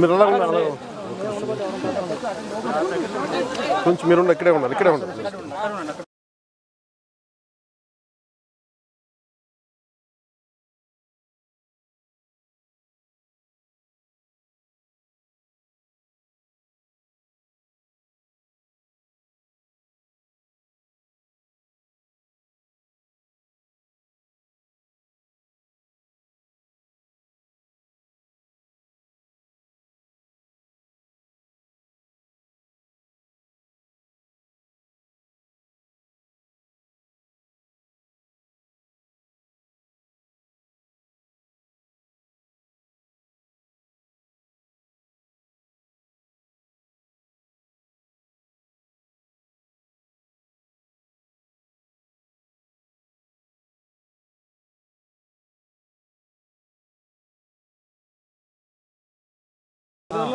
మీరు అలా ఉన్నారు కొంచెం మీరు ఇక్కడే ఉండాలి ఇక్కడే ఉండాలి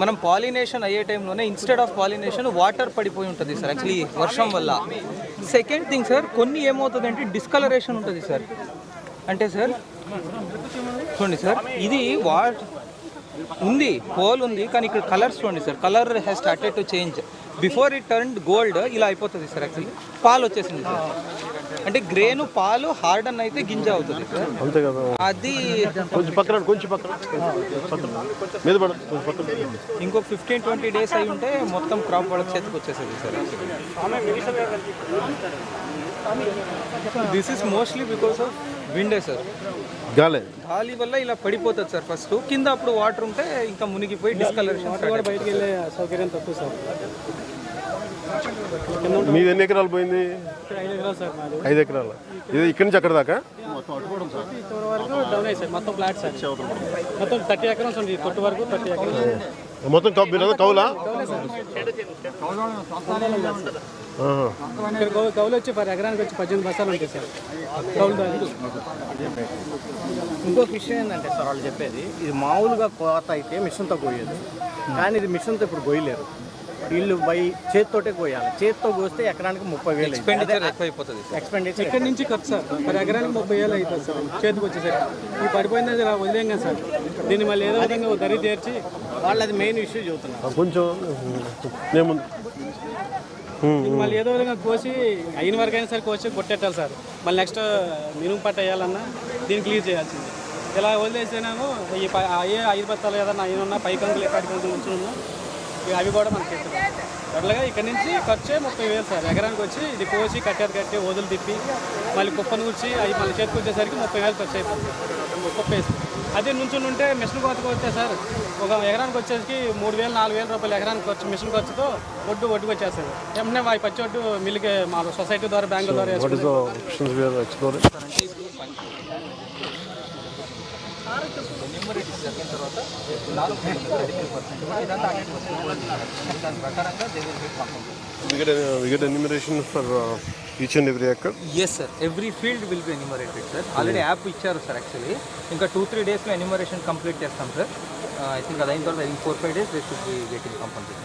మనం పాలినేషన్ అయ్యే టైంలోనే ఇన్స్టెడ్ ఆఫ్ పాలినేషన్ వాటర్ పడిపోయి ఉంటుంది సార్ యాక్చువల్లీ వర్షం వల్ల. సెకండ్ థింగ్ సార్ కొన్ని ఏమవుతుంది అంటే డిస్కలరేషన్ ఉంటుంది సార్. అంటే సార్ చూడండి సార్ ఇది వా ఉంది హోల్ ఉంది కానీ ఇక్కడ కలర్స్ చూడండి sir. Colour has started to change before it turn gold ఇలా అయిపోతుంది సార్ యాక్చువల్లీ పాలు వచ్చేసింది సార్. అంటే గ్రేను పాలు హార్డన్ అయితే గింజ అవుతుంది సార్. అంతే కదా. అది కొంచెం పక్కన కొంచెం పక్కన. పక్కన. మీద పడ కొంచెం పక్కన. ఇంకొక ఫిఫ్టీన్ ట్వంటీ డేస్ అయి ఉంటే మొత్తం క్రాప్ వాళ్ళకి చేతికి వచ్చేసేది sir this is mostly because of విండే sir గాలే. గాలి వల్ల ఇలా పడిపోతుంది సార్ ఫస్ట్ కింద అప్పుడు వాటర్ ఉంటే ఇంకా మునిగిపోయి డిస్కలరేషన్ బయటికి వెళ్ళే సౌకర్యం తక్కువ సార్. మీది ఎన్ని ఎకరాలు పోయింది? ఇక్కడ ఐదు ఎకరాలు. ఇది ఇక్కడి నుంచి అక్కడ దాకా? మొత్తం ఫ్లాట్ సార్ మొత్తం థర్టీ ఎకరాస్ ఉంది కొట్టు వరకు థర్టీ ఎకరాస్ మొత్తం కౌ మీరు కౌలా కౌలు? వచ్చి పర్ ఎకరానికి వచ్చి పద్దెనిమిది బస్తాలు ఉంటాయి సార్ కౌలు ఇంకొక విషయం ఏంటంటే సార్ వాళ్ళు చెప్పేది ఇది మామూలుగా కోత అయితే మిషన్తో కోయేది కానీ ఇది మిషన్తో ఇప్పుడు కోయలేరు. వీళ్ళు బై చేతితోటే కోయాలి. చేతితో కోస్తే ఎకరానికి ముప్పై వేలు ఎక్స్పెండిచర్ ఎక్కువ అయిపోతుంది సార్. ఎక్స్పెండిచర్ ఇక్కడ నుంచి ఖర్చు సార్. పర్ ఎకరానికి ముప్పై వేలు అవుతుంది సార్. చేతికి వచ్చేసరికి. ఈ పడిపోయింది అది వదిలేం కదా సార్. దీన్ని మళ్ళీ ఏదో విధంగా దరి తీర్చి వాళ్ళు అది మెయిన్ ఇష్యూ చెబుతున్నారు కొంచెం మళ్ళీ ఏదో విధంగా కోసి అయిన వరకు అయినా సరే కోసి కొట్టేట్టాలి సార్. మళ్ళీ నెక్స్ట్ మినుము పట్ట వేయాలన్నా దీన్ని క్లియర్ చేయాల్సింది. ఇలా వదిలేసేనాము ఈ అయ్యే ఐదు బత్తాలు ఏదన్నా అయిన ఉన్నా పై కంకులు ఎక్కడి కంకులు ఉంచున్నా అవి కూడా మనకి చేస్తాం అట్లాగా ఇక్కడ నుంచి ఖర్చే ముప్పై వేలు సార్. ఎకరానికి వచ్చి ఇది కోసి కట్టేది కట్టి వదులు తిప్పి మళ్ళీ కుప్పను కూర్చి అవి మళ్ళీ చేతికి వచ్చేసరికి ముప్పై వేలు ఖర్చు అయిపోతుంది. కుప్ప వేసి అదే నుంచుని ఉంటే మిషన్ కోతకు వస్తే సార్ ఒక ఎకరానికి వచ్చేసరికి మూడు వేలు నాలుగు వేల రూపాయలు ఎకరానికి ఖర్చు మిషన్ ఖర్చుతో ఒడ్డు ఒడ్డుకు వచ్చేస్తుంది. వెంటనే ఆ పచ్చి ఒడ్డు మిల్లుకి మా సొసైటీ ద్వారా బ్యాంకుల ద్వారా వాట్ వేసుకుంటాం is the options we are exploring we get a, we get enumeration for uh, each and every acre? Yes sir every field will be enumerated sir already app ఇచ్చారు సార్ యాక్చువల్లీ ఇంకా two three డేస్లో enumeration complete చేస్తాం sir I think అది అయిన తర్వాత ఇంక four five days they should be getting compulsory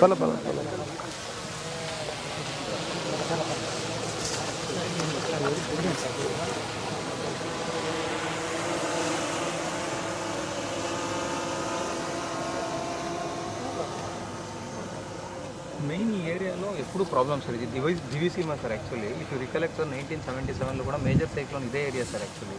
పర్లే main ఈ ఏరియాలో ఎప్పుడు ప్రాబ్లమ్ సార్ ఇది device Diviseema sir actually if recollect sir nineteen seventy సెవెన్లో కూడా మేజర్ సైక్లోన్ ఇదే ఏరియా సార్ యాక్చువల్లీ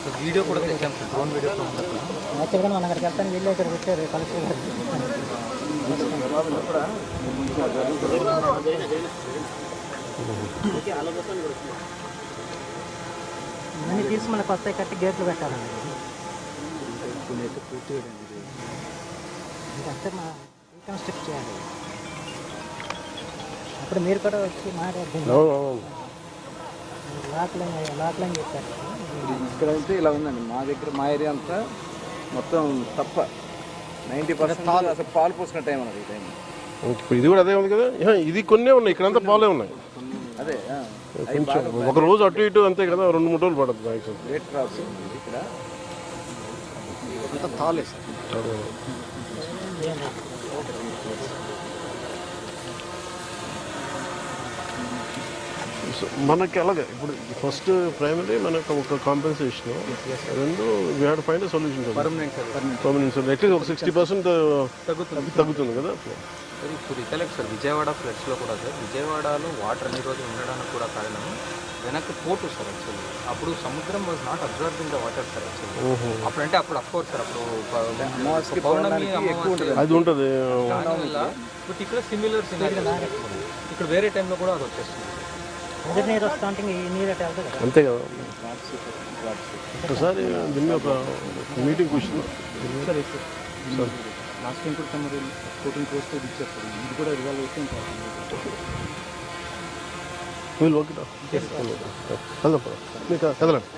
అసలు వీడియో కూడా తెచ్చాం సార్ డ్రోన్ వీడియో యాక్చువల్గా మనం అక్కడికి వెళ్తాను వెళ్ళి అక్కడికి వచ్చారు కలెక్టర్ గారు ఇవన్నీ తీసి కట్టి గేట్లు పెట్టాలండి. ఇదంతా మా రీకన్స్ట్రక్ట్ చేయాలి. అప్పుడు మీరు కూడా వచ్చి మాట్లాడుతుంది లాక్లైన్ లాక్లైన్ చెప్పారు. ఇక్కడ అయితే ఇలా ఉందండి. మా దగ్గర మా ఏరియా అంతా మొత్తం తప్ప. నైంటీ పర్సెంట్ అసలు పాలు పోసుకున్న టైం అన్నది ఈ టైం. ఇప్పుడు ఇది కూడా అదే ఉంది కదా? ఏహ, ఇది కొన్నే ఉన్నాయి. ఇక్కడంతా పాలే ఉన్నాయి. అదే ఆ, కొంచెం ఒక రోజు అటు ఇటు అంతే కదా రెండు మూడు రోజులు పడుతుంది మ్యాక్సిమం రేట్ క్రాప్స్ ఉంది ఇక్కడ. అంతా తాలే సార్. సో మనకి అలాగే ఇప్పుడు ఫస్ట్ ప్రైమరీ మనకు ఒక కాంపెన్సేషన్ రెండు we had find solution permanent sir at least ఒక సిక్స్టీ పర్సెంట్ తగ్గుతుంది. తగ్గుతుంది కదా? సార్ ఇప్పుడు రికలెక్ట్ సార్ విజయవాడ ఫ్లడ్స్లో కూడా సార్ విజయవాడలో వాటర్ అన్ని రోజులు ఉండడానికి కూడా కారణం వెనక్కి పోటు సార్ యాక్చువల్లీ అప్పుడు సముద్రం was not observing the water sir actually అప్పుడు అంటే అప్పుడు అఫ్కోర్స్ సార్ అప్పుడు పౌర్ణమి అది ఉంటుంది. బట్ ఇక్కడ సిమిలర్ సినారీ ఇక్కడ వేరే టైంలో కూడా అది వచ్చేస్తుంది. నీరు వస్తా ఈ నీరు అటు వెళ్తుంది కదా. అంతే కదా. ఒకసారి దీన్ని ఒక మీటింగ్ కూర్చున్నాం. సార్ లాస్ట్ టైం కూడా మరి ఫోర్టీన్ క్రోర్స్ ఇచ్చారు. సార్. ఇది కూడా రిజాల్వ్ అయితే వీళ్ళు ఓకే కదలండి.